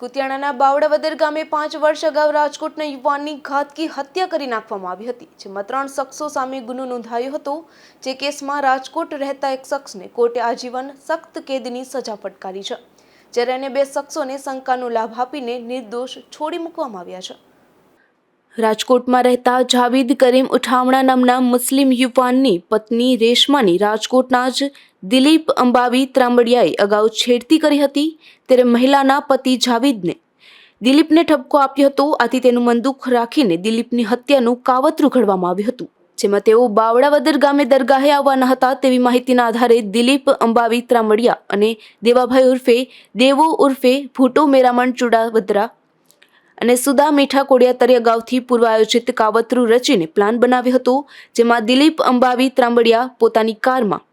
કુતિયાણાના બાવડાવદર ગામે પાંચ વર્ષ અગાઉ રાજકોટના યુવાનની ઘાતકી હત્યા કરી નાખવામાં આવી હતી, જેમાં ત્રણ શખ્સો સામે ગુનો નોંધાયો હતો. જે કેસમાં રાજકોટ રહેતા એક શખ્સને કોર્ટે આજીવન સખ્ત કેદની સજા ફટકારી છે. જ્યારે અન્ય બે શખ્સોને શંકાનો લાભ આપીને નિર્દોષ છોડી મૂકવામાં આવ્યા છે. રાજકોટમાં રહેતા જાવેદ કરીમ ઉઠામણા નામના મુસ્લિમ યુવાનની પત્ની રેશમાની રાજકોટના જ દિલીપ અંબાવી ત્રાંબડિયાએ અગાઉ છેડતી કરી હતી. ત્યારે મહિલાના પતિ જાવેદને દિલીપને ઠપકો આપ્યો હતો. આથી તેનું મંદુખ રાખીને દિલીપની હત્યાનું કાવતરું ઘડવામાં આવ્યું હતું. જેમાં તેઓ બાવળાવદર ગામે દરગાહે આવવાના હતા તેવી માહિતીના આધારે દિલીપ અંબાવી ત્રાંબડિયા અને દેવાભાઈ ઉર્ફે દેવો ઉર્ફે ભૂટો મેરામણ ચુડાવદરા અને સુદા મીઠા કોડિયાતરે અગાઉથી પૂર્વ આયોજિત કાવતરું રચીને પ્લાન બનાવ્યો હતો, જેમાં દિલીપ અંબાવી ત્રાંબડિયા પોતાની કારમાં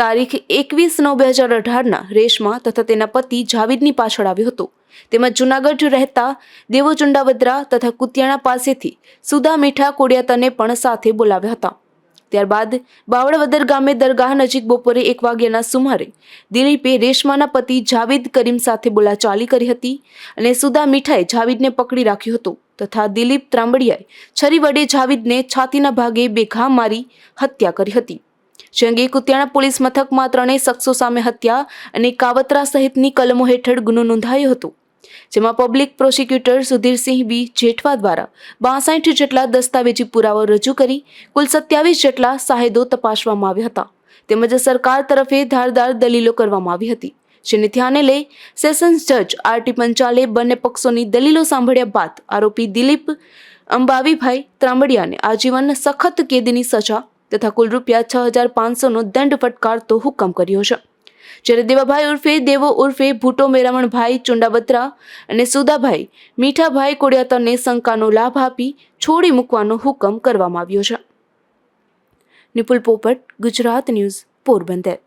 તારીખ એકવીસ નવ બે હજાર અઢારના રેશમાં તથા તેના પતિ જાવીદની પાછળ આવ્યો હતો. તેમજ જૂનાગઢ રહેતા દેવો ચુંડાવદ્રા તથા કુતિયાણા પાસેથી સુદા મીઠા કોડિયાતરને પણ સાથે બોલાવ્યા હતા. ત્યારબાદ બાવળવદર ગામે દરગાહ નજીક બપોરે એક વાગ્યાના સુમારે દિલીપે રેશમાના પતિ જાવેદ કરીમ સાથે બોલાચાલી કરી હતી અને સુદા મીઠાએ જાવેદને પકડી રાખ્યો હતો તથા દિલીપ ત્રાંબડિયાએ છરી વડે જાવેદને છાતીના ભાગે બેઘા મારી હત્યા કરી હતી. જે અંગે કુતિયાણા પોલીસ મથકમાં ત્રણેય શખ્સો સામે હત્યા અને કાવતરા સહિતની કલમો હેઠળ ગુનો નોંધાયો હતો. જેમાં public prosecutor Sudhirsinh B Jethwa દ્વારા બાસઠ જેટલા દસ્તાવેજી પુરાવો રજૂ કરી કુલ સત્યાવીસ જેટલા સાહેદો તપાસવામાં આવ્યા હતા. તેમજ સરકાર તરફે ધારદાર દલીલો કરવામાં આવી હતી. જેને ધ્યાને લઈ સેશન્સ જજ આર ટી પંચાલે બંને પક્ષોની દલીલો સાંભળ્યા બાદ આરોપી દિલીપ અંબાવીભાઈ ત્રાંબડિયાને આજીવન સખત કેદની સજા તથા કુલ રૂપિયા છ હજાર પાંચસોનો દંડ ફટકારતો હુકમ કર્યો છે. જ્યારે દેવાભાઈ ઉર્ફે, દેવો ઉર્ફે, ભૂટો મેરામણભાઈ ચુંડાબત્રા અને સુદાભાઈ, મીઠાભાઈ, કોડિયાતરને શંકાનો લાભ આપી છોડી મૂકવાનો હુકમ કરવામાં આવ્યો છે. નિપુલ પોપટ, ગુજરાત ન્યૂઝ, પોરબંદર.